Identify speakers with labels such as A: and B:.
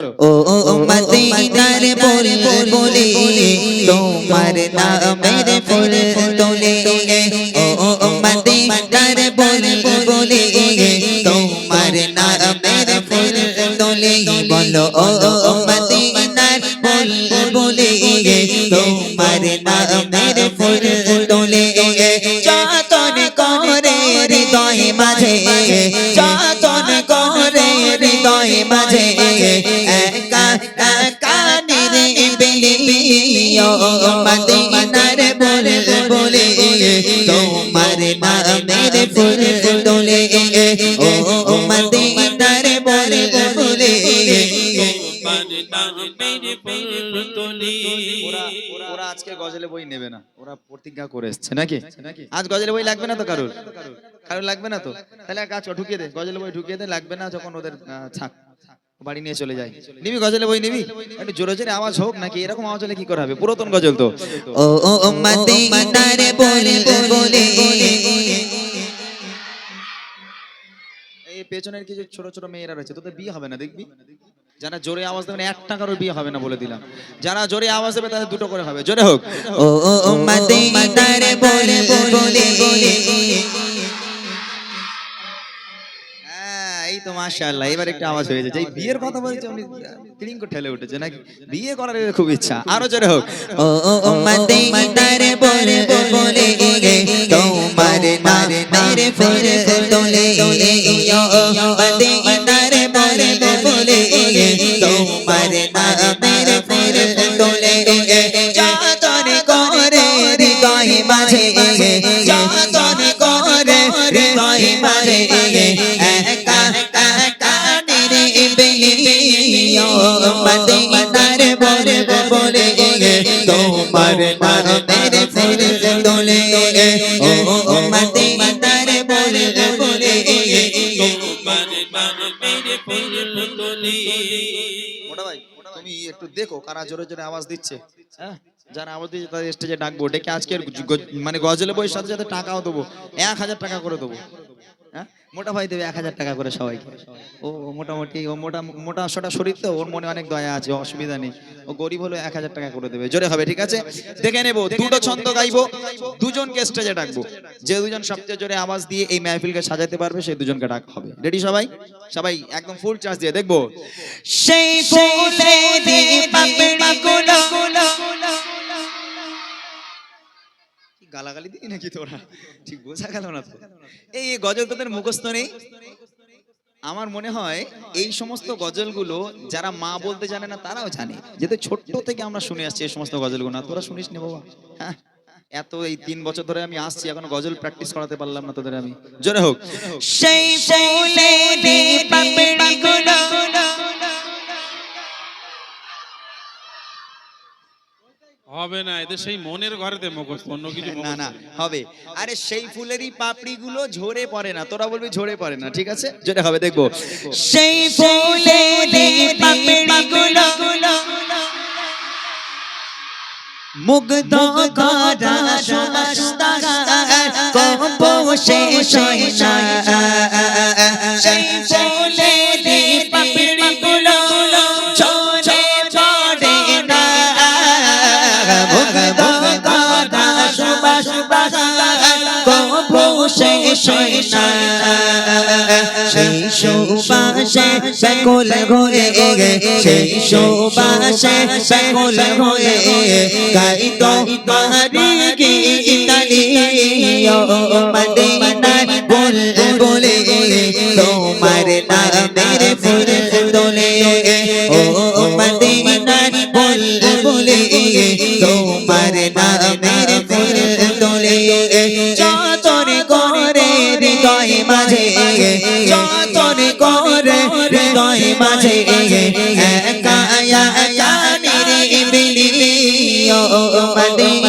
A: ও ও মদিনার ফুল বলে তোমার নামের ফুল তোলে ও ও মদিনার ফুল বলে তোমার নামের ফুল তোলে বলো ও ও মদিনার ফুল বলে তোমার নামের ফুল তোলে যতন করে হৃদয় মাঝে যতন করে হৃদয় মাঝে মদিনার বলে বলে তোমার নামের ফুল তোলে ও মদিনার বলে বলে
B: ওরা ওরা আজকে গজলে বই নেবে না ওরা প্রতিজ্ঞা করে এসছে নাকি আজ গজলে বই লাগবে না তো কারোর কারোর লাগবে না তো তাহলে কাজ ঢুকিয়ে দে গজলে বই ঢুকিয়ে দে লাগবে না যখন ওদের থাক বাড়ি নিয়ে চলে যায়। নিবি গজলে বই নিবি? একটু জোরে জোরে আওয়াজ হোক নাকি? এরকম আওয়াজ হলে কি করে হবে? পুরাতন গজল তো।
A: ও ও মদিনার বলে বলে
B: এই পেছনের কিছু ছোট ছোট মেয়েরা রয়েছে তোদের বিয়ে হবে না দেখবি? যারা জোরে আওয়াজ দেবে এক টাকারও বিয়ে হবে না বলে দিলাম। যারা জোরে আওয়াজ দেবে তাদের দুটো করে হবে। জোরে হোক।
A: ও ও মদিনার বলে বলে
B: তো মাশাআল্লাহ, এবার একটা আওয়াজ হয়ে যাচ্ছে। এই বিয়ের কথা বলছে উনি ক্লিং করে ঠেলে উঠেছে নাকি? বিয়ে করার খুব ইচ্ছা, আরও জোরে হোক।
A: ও ও মদিনার বলে বলে তোমার নামের ফিরে তোলে ও মদিনার মদিনার বলে বলে তোমার ফুল ও মদিনার বলে বলে
B: মোটা ভাই তুমি একটু দেখো কারা জোরে জোরে আওয়াজ দিচ্ছে হ্যাঁ যারা দিচ্ছে তাদের স্টেজে ডাকবো ডেকে আজকে মানে গজলে বইয়ের সাথে সাথে টাকাও দেবো এক হাজার টাকা করে দেবো হ্যাঁ? মোটা ভাই দেবে এক হাজার টাকা করে সবাইকে। ও মোটামুটি ও মোটা মোটা সোটা শরীর তো ওর মনে অনেক দয়া আছে অসুবিধা নেই। ও গরিব হলে এক হাজার টাকা করে দেবে। জোরে হবে ঠিক আছে? দেখে নেব দুটো ছন্দ গাইবো দুজনকে স্টেজে ডাকবো। যে দুজন সবচেয়ে জোরে আওয়াজ দিয়ে এই মাহফিলকে সাজাতে পারবে সেই দুজনকে ডাক হবে। রেডি সবাই? সবাই একদম ফুল চার্জ দিয়ে দেখব।
A: সেই ফুলে পাপড়ি গুলো
B: গালাগালি দিই নাকি তোরা? ঠিক বোঝা গেল না তো। এই এই গজল তোদের মুখস্থ নেই? আমার মনে হয় এই সমস্ত গজলগুলো যারা মা বলতে জানে না তারাও জানে। যেহেতু ছোট্ট থেকে আমরা শুনে আসছি এই সমস্ত গজলগুলো। না তোরা শুনিস নি বাবা? হ্যাঁ? এত এই তিন বছর ধরে আমি আসছি এখন গজল প্র্যাকটিস করাতে পারলাম না তোদের আমি। জোরে হোক।
A: সেই ফুলে
C: হবে না এদের সেই মনের ঘরেতে মুখস্থ অন্য কিছু
B: না না হবে। আরে সেই ফুলেরই পাপড়ি গুলো ঝরে পড়ে না তোরা বলবি ঝরে পড়ে না ঠিক আছে? জোরে হবে দেখব।
A: সেই ফুলে পাপড়ি গুলো মুগ্ধ করা সেই শয় সেই সুবাসে সকল হয়ে সেই সুবাসে সকল হয়ে গাই তো পারি কি ও করে হৃদয় মাঝে যতন করে হৃদয় মাঝে একা একা ও মদিনা